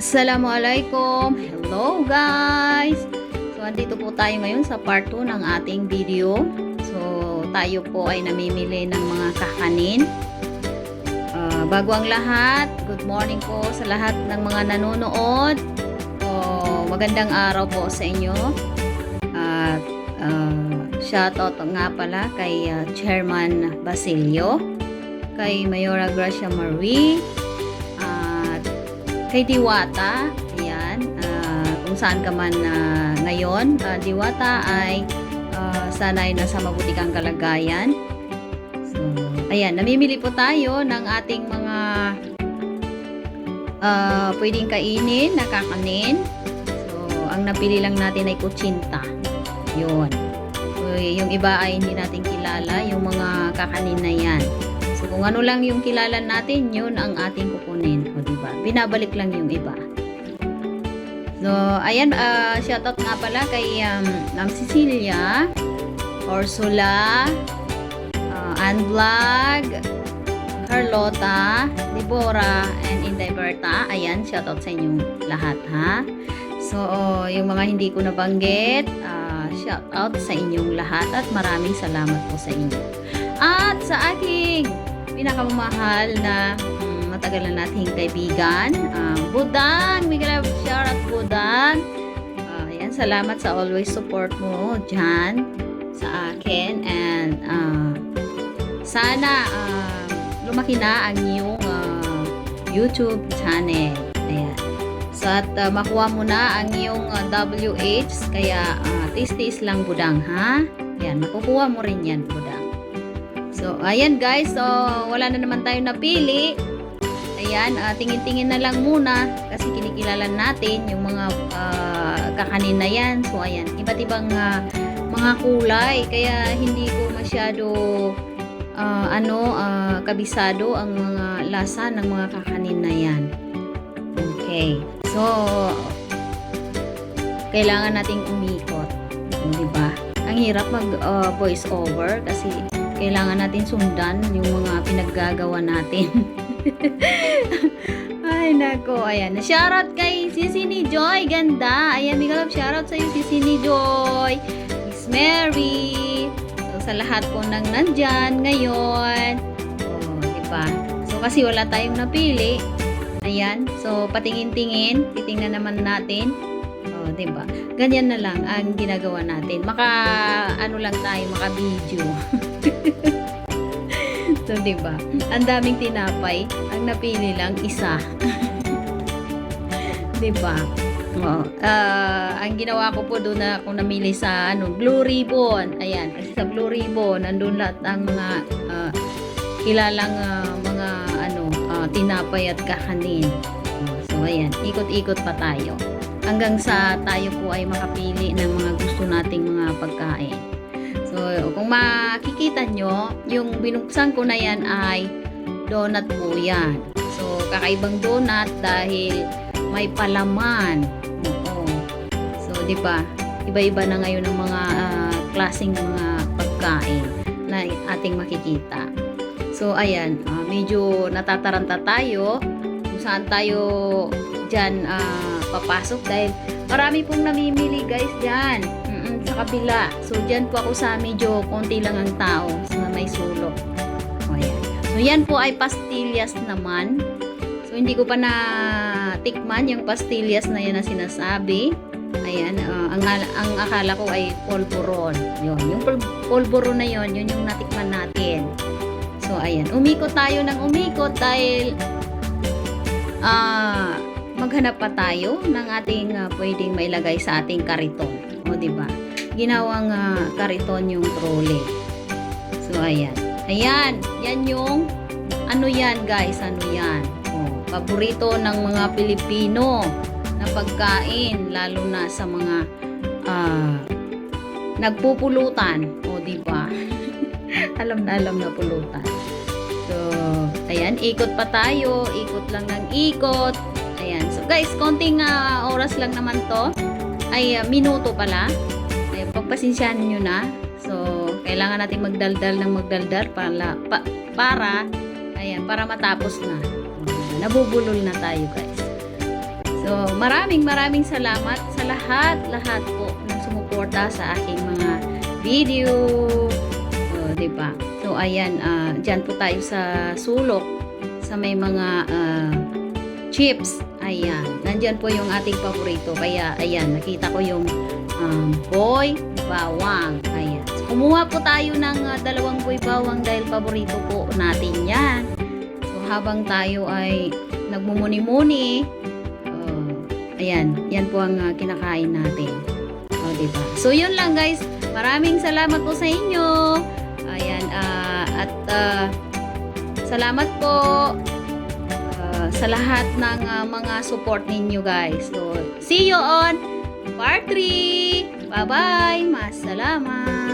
Assalamualaikum! Hello guys! So, andito po tayo ngayon sa part 2 ng ating video. So, tayo po ay namimili ng mga kakanin. Ah, bago ang lahat, good morning po sa lahat ng mga nanonood. So, magandang araw po sa inyo. At ah, shoutout nga pala kay ah, Chairman Basilio, kay Mayora Gracia Marie, kay Diwata, ayan, ah, kung saan ka man ah, ngayon, ah, Diwata ay ah, sana'y nasa mabuti kang kalagayan. So, ayan, namimili po tayo ng ating mga ah, pwedeng kainin, nakakanin. So, ang napili lang natin ay kutsinta. Yun. So, yung iba ay hindi natin kilala, yung mga kakanin na yan. Kung ano lang yung kilala natin, yun ang ating kukunin. O, diba? Binabalik lang yung iba. So, ayan, uh, shoutout nga pala kay um, Ma'am Cecilia, Ursula, uh, Ann Vlog, Carlota, Deborah, and Inday Berta. Ayan, shoutout sa inyong lahat, ha? So, yung mga hindi ko nabanggit, uh, shoutout sa inyong lahat at maraming salamat po sa inyo. At sa aking pinakamamahal na um, matagal na nating kaibigan, uh, Budang, Miguel shoutout Budang. Uh, ayan, salamat sa always support mo dyan sa akin and uh, sana uh, lumaki na ang iyong uh, YouTube channel. Ayan. So at uh, makuha mo na ang iyong uh, WH kaya uh, tis-tis lang budang ha. Ayan, makukuha mo rin yan budang. So, ayan guys. So, wala na naman tayo napili. Ayan, ah, tingin-tingin na lang muna kasi kinikilala natin yung mga ah, kakanin na yan. So, ayan, iba't ibang ah, mga kulay. Kaya hindi ko masyado ah, ano, ah, kabisado ang mga lasa ng mga kakanin na yan. Okay. So, kailangan nating umikot. Di ba? Ang hirap mag ah, voice over kasi kailangan natin sundan yung mga pinaggagawa natin. Ay, nako. Ayan. Shoutout kay Sisi ni Joy. Ganda. Ayan, Love. Shoutout sa iyo, Sisi ni Joy. Miss Mary. So, sa lahat po nang nandyan ngayon. Oh, di ba? So, kasi wala tayong napili. Ayan. So, patingin-tingin. Titingnan naman natin. Ba? Ganyan na lang ang ginagawa natin. Maka ano lang tayo, maka video. so, ba? Ang daming tinapay, ang napili lang isa. 'Di ba? Oh, ah, ang ginawa ko po doon na ako namili sa ano, Blue Ribbon. Ayan, sa Blue Ribbon nandun lahat ang mga ah, kilalang ah, mga ano, ah, tinapay at kakanin. So ayan, ikot-ikot pa tayo hanggang sa tayo po ay makapili ng mga gusto nating mga pagkain. So, kung makikita nyo, yung binuksan ko na yan ay donut po yan. So, kakaibang donut dahil may palaman. Oo. So, di ba? Iba-iba na ngayon ang mga ah, klaseng mga pagkain na ating makikita. So, ayan, ah, medyo natataranta tayo kung saan tayo dyan ah, papasok dahil marami pong namimili guys dyan Mm-mm, sa kabila. So, dyan po ako sa medyo konti lang ang tao sa may sulok. O, ayan. So, yan po ay pastillas naman. So, hindi ko pa na tikman yung pastillas na yan na sinasabi. Ayan, ah, ang, ang akala ko ay polvoron. Yun, yung pol- polvoron na yon yun yung natikman natin. So, ayan. Umikot tayo ng umikot dahil ah, maghanap pa tayo ng ating ah, pwedeng mailagay sa ating kariton. O, di ba? Ginawang ah, kariton yung trolley. So, ayan. Ayan. Yan yung, ano yan guys? Ano yan? O, paborito ng mga Pilipino na pagkain, lalo na sa mga ah, nagpupulutan. O, di ba? alam na alam na pulutan. So, ayan, ikot pa tayo. Ikot lang ng ikot. Guys, konting ah, oras lang naman to. Ay, ah, minuto pala. Ay, pagpasensyahan nyo na. So, kailangan natin magdaldal ng magdaldal para, pa, para, ayan, para matapos na. Nabubulol na tayo, guys. So, maraming maraming salamat sa lahat, lahat po ng sumuporta sa aking mga video. So, 'di ba? So, ayan, ah diyan po tayo sa sulok sa may mga ah, chips. Ayan, nandiyan po yung ating paborito. Kaya, ayan, nakita ko yung um, boy bawang. Ayan. So, kumuha po tayo ng ah, dalawang boy bawang dahil paborito po natin yan. So, habang tayo ay nagmumuni-muni, oh, ayan, yan po ang ah, kinakain natin. O, diba? So, yun lang guys. Maraming salamat po sa inyo. Ayan, ah, at ah, salamat po sa lahat ng ah, mga support ninyo guys. So, see you on part 3. Bye-bye. Masalamat.